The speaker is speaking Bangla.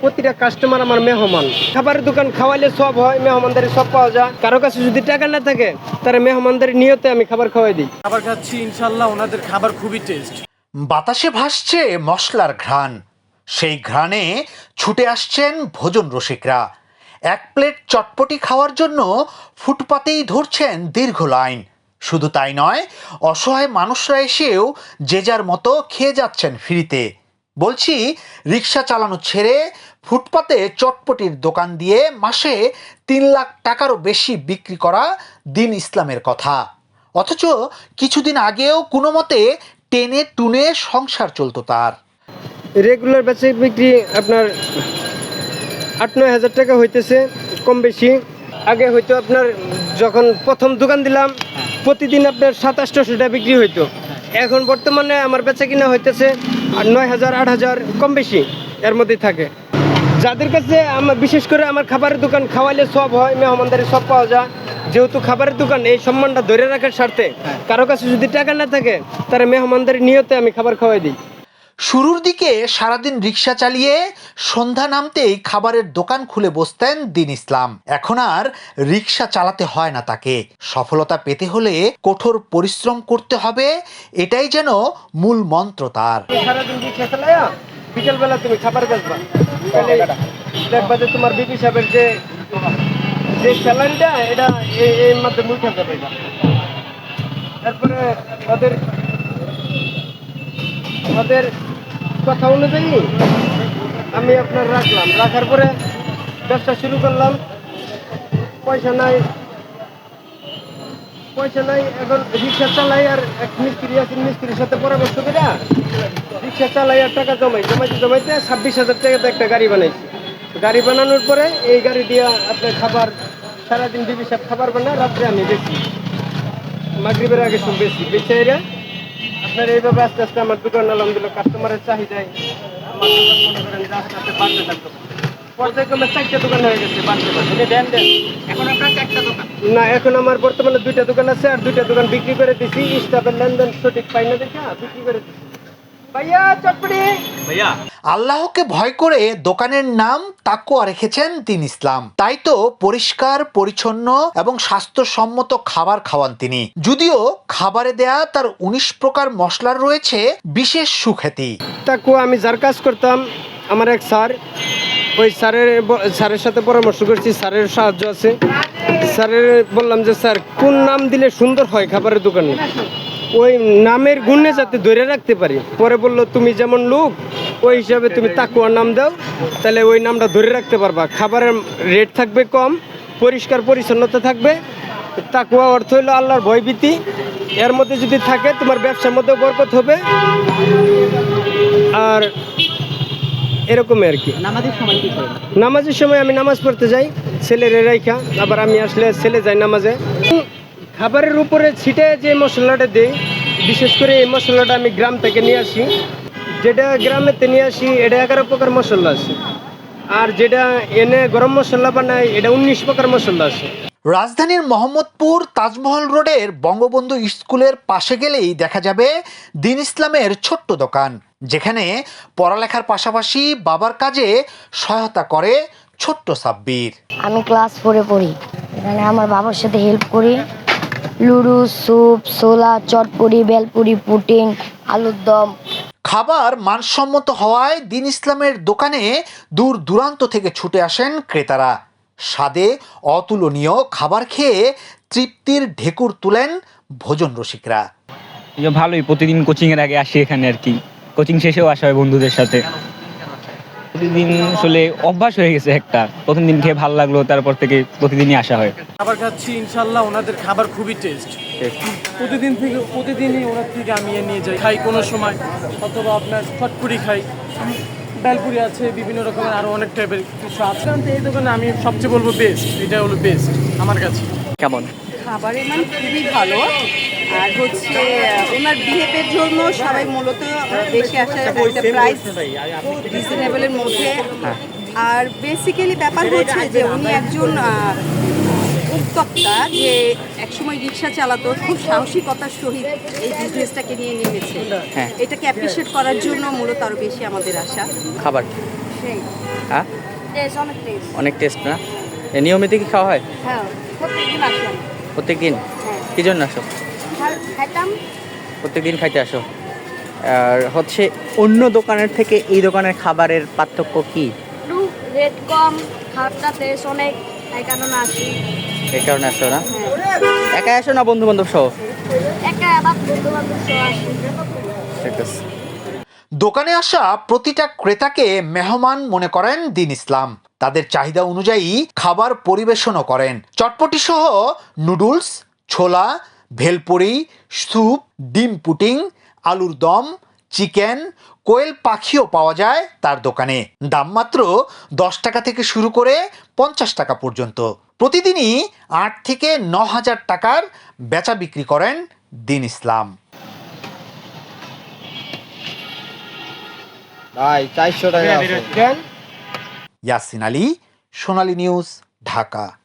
প্রতিটা কাস্টমার আমার মেহমান। খাবারের দোকান খাওয়াইলে সব হয় মেহমানদারি সব পাওয়া যায়। কারও কাছে যদি টাকা না থাকে তারা মেহমানদারি নিয়তে আমি খাবার খাওয়াই দিই। খাবার খাচ্ছি ইনশাল্লাহ ওনাদের খাবার খুবই টেস্ট বাতাসে ভাসছে মশলার ঘ্রাণ। সেই ঘ্রাণে ছুটে আসছেন ভোজন রসিকরা। এক প্লেট চটপটি খাওয়ার জন্য ফুটপাতেই ধরছেন দীর্ঘ লাইন। শুধু তাই নয় অসহায় মানুষরা এসেও যে যার মতো খেয়ে যাচ্ছেন ফ্রিতে। বলছি রিক্সা চালানো ছেড়ে ফুটপাতে চটপটির দোকান দিয়ে মাসে তিন লাখ টাকারও বেশি বিক্রি করা দিন ইসলামের কথা। অথচ কিছুদিন আগেও কোনো মতে টেনে টুনে সংসার চলতো তার। রেগুলার বেচে বিক্রি আপনার আট নয় হাজার টাকা হইতেছে কম বেশি। আগে হয়তো আপনার যখন প্রথম দোকান দিলাম প্রতিদিন আপনার সাত আটশোশো টাকা বিক্রি হইতো। এখন বর্তমানে আমার বেচা কিনা হইতেছে আর নয় হাজার আট হাজার কম বেশি এর মধ্যেই থাকে। যাদের কাছে আমার বিশেষ করে আমার খাবারের দোকান খাওয়াইলে সব হয় মেহমানদারি সব পাওয়া যায় যেহেতু খাবারের দোকান এই সম্মানটা ধরে রাখার স্বার্থে কারও কাছে যদি টাকা না থাকে তারা মেহমানদারি নিয়তে আমি খাবার খাওয়াই দিই। শুরুর দিকে সারাদিন রিক্সা চালিয়ে সন্ধ্যা নামতেই খাবারের দোকান খুলে বসতেন দিন ইসলাম। এখন আর রিক্সা চালাতে হয় না তাকে। সফলতা পেতে হলে কঠোর পরিশ্রম করতে হবে, এটাই যেন মূল মন্ত্র তার। তোমার যে তারপরে ওদের ওদের কথা অনুযায়ী আমি আপনার রাখলাম। রাখার পরে ব্যবসা শুরু করলাম। পয়সা নাই। পয়সা নাই, এখন রিক্সা চালাই আর এক মিস্ত্রি আছে, মিস্ত্রির সাথে পরামর্শ করে রিক্সা চালাই আর টাকা জমাই। জমাইতে জমাইতে ছাব্বিশ হাজার টাকাতে একটা গাড়ি বানাইছি। গাড়ি বানানোর পরে এই গাড়ি দিয়ে আপনার খাবার, সারাদিন দিবি সব খাবার বানায় রাত্রে আমি বেশি। মাগরিবের আগে সব বেশি। বেঁচে এরা আপনার এইভাবে আস্তে আস্তে আমার দোকান আলহামদুলিল্লাহ কাস্টমারের চাহিদায় আমার দোকান মনে করেন যে আস্তে আস্তে বাড়তে থাকতো পর্যায়ক্রমে চারটা দোকান হয়ে গেছে বাড়তে পারছে দেন দেন। এখন আপনার চারটা দোকান। না এখন আমার বর্তমানে দুইটা দোকান আছে আর দুইটা দোকান বিক্রি করে দিছি। স্টাফের লেনদেন সঠিক পাই না দেখা বিক্রি করে দিছি। আল্লাহকে ভয় করে দোকানের নাম তাকুয়া রেখেছেন তিন ইসলাম। তাই তো পরিষ্কার পরিচ্ছন্ন এবং স্বাস্থ্যসম্মত খাবার খাওয়ান তিনি। যদিও খাবারে দেয়া তার উনিশ প্রকার মশলার রয়েছে বিশেষ সুখ্যাতি। তাকু আমি যার কাজ করতাম আমার এক স্যার ওই স্যারের স্যারের সাথে পরামর্শ করছি স্যারের সাহায্য আছে। স্যারের বললাম যে স্যার কোন নাম দিলে সুন্দর হয় খাবারের দোকানে? ওই নামের গুণে যাতে ধরে রাখতে পারি। পরে বলল তুমি যেমন লোক ওই হিসাবে তুমি তাকুয়ার নাম দাও। তাহলে ওই নামটা ধরে রাখতে পারবা। খাবারের রেট থাকবে কম পরিষ্কার পরিচ্ছন্নতা থাকবে। তাকুয়া অর্থ হলো আল্লাহর ভয়ভীতি। এর মধ্যে যদি থাকে তোমার ব্যবসার মধ্যে বরকত হবে। আর এরকমই আর কি। নামাজের সময় আমি নামাজ পড়তে যাই ছেলের রাইখা। আবার আমি আসলে ছেলে যাই নামাজে। খাবারের উপরে ছিটে যে মশলাটা দিই বিশেষ করে এই মশলাটা আমি গ্রাম থেকে নিয়ে আসি। যেটা গ্রামেতে নিয়ে আসি এটা এগারো প্রকার মশলা আছে। আর যেটা এনে গরম মশলা বানাই এটা উনিশ প্রকার মশলা আছে। রাজধানীর মোহাম্মদপুর তাজমহল রোডের বঙ্গবন্ধু স্কুলের পাশে গেলেই দেখা যাবে দিন ইসলামের ছোট্ট দোকান যেখানে পড়ালেখার পাশাপাশি বাবার কাজে সহায়তা করে ছোট্ট সাব্বির। আমি ক্লাস ফোরে পড়ি। এখানে আমার বাবার সাথে হেল্প করি। লুডু স্যুপ ছোলা চটপুরি বেলপুরি পুটিং আলুর দম। খাবার মানসম্মত হওয়ায় দিন ইসলামের দোকানে দূর দূরান্ত থেকে ছুটে আসেন ক্রেতারা। স্বাদে অতুলনীয় খাবার খেয়ে তৃপ্তির ঢেকুর তুলেন ভোজন রসিকরা। ভালোই প্রতিদিন কোচিং এর আগে আসি এখানে আর কি। কোচিং শেষেও আসা হয় বন্ধুদের সাথে। প্রতিদিন আসলে অভ্যাস হয়ে গেছে একটা। প্রথম দিন খেয়ে ভালো লাগল তারপর থেকে প্রতিদিনই আসা হয়। খাবার খাচ্ছি ইনশাল্লাহ ওনাদের খাবার খুবই টেস্ট প্রতিদিন থেকে প্রতিদিনই ওনার থেকে আমি নিয়ে যাই। খাই কোনো সময় অথবা আপনার চটপুরি খাই। ডালপুরি আছে বিভিন্ন রকমের আরও অনেক টাইপের কিছু আছে। কারণ এই দোকানে আমি সবচেয়ে বলব বেস্ট এটা হলো বেস্ট আমার কাছে। কেমন? খাবারের মান খুবই ভালো। আর হচ্ছে ওনার বিহেভের জন্য সবাই মূলত বেশি আসে একটা প্রাইস রিজনেবলের মধ্যে। আর বেসিক্যালি ব্যাপার হচ্ছে যে উনি একজন উদ্যোক্তা যে একসময় রিক্সা চালাতো খুব সাহসিকতার সহিত এই বিজনেসটাকে নিয়ে নেমেছে হ্যাঁ। এটাকে অ্যাপ্রিসিয়েট করার জন্য মূলত আরও বেশি আমাদের আশা। খাবার? সেই। হ্যাঁ? অনেক টেস্ট না? নিয়মিত কি খাওয়া হয়? হ্যাঁ প্রত্যেকদিন আসলাম প্রত্যেক দিন হ্যাঁ। কী জন্য আসো? খাইতাম। প্রত্যেক দিন খাইতে আসো। আর হচ্ছে অন্য দোকানের থেকে এই দোকানের খাবারের পার্থক্য কি? রেট কম খাবারটা টেস্ট অনেক এই কারণে আসি। এই কারণে আসো না? হ্যাঁ। একাই আসো না বন্ধু বান্ধব সহ? একা আবার বন্ধু বান্ধব সহ আসি। ঠিক আছে। দোকানে আসা প্রতিটা ক্রেতাকে মেহমান মনে করেন দিন ইসলাম। তাদের চাহিদা অনুযায়ী খাবার পরিবেশনও করেন। চটপটি সহ নুডলস ছোলা ভেলপুরি স্যুপ ডিম পুটিং আলুর দম চিকেন কোয়েল পাখিও পাওয়া যায় তার দোকানে। দাম মাত্র দশ টাকা থেকে শুরু করে পঞ্চাশ টাকা পর্যন্ত। প্রতিদিনই আট থেকে ন হাজার টাকার বেচা বিক্রি করেন দিন ইসলাম। ইয়াসিন আলী সোনালী নিউজ ঢাকা।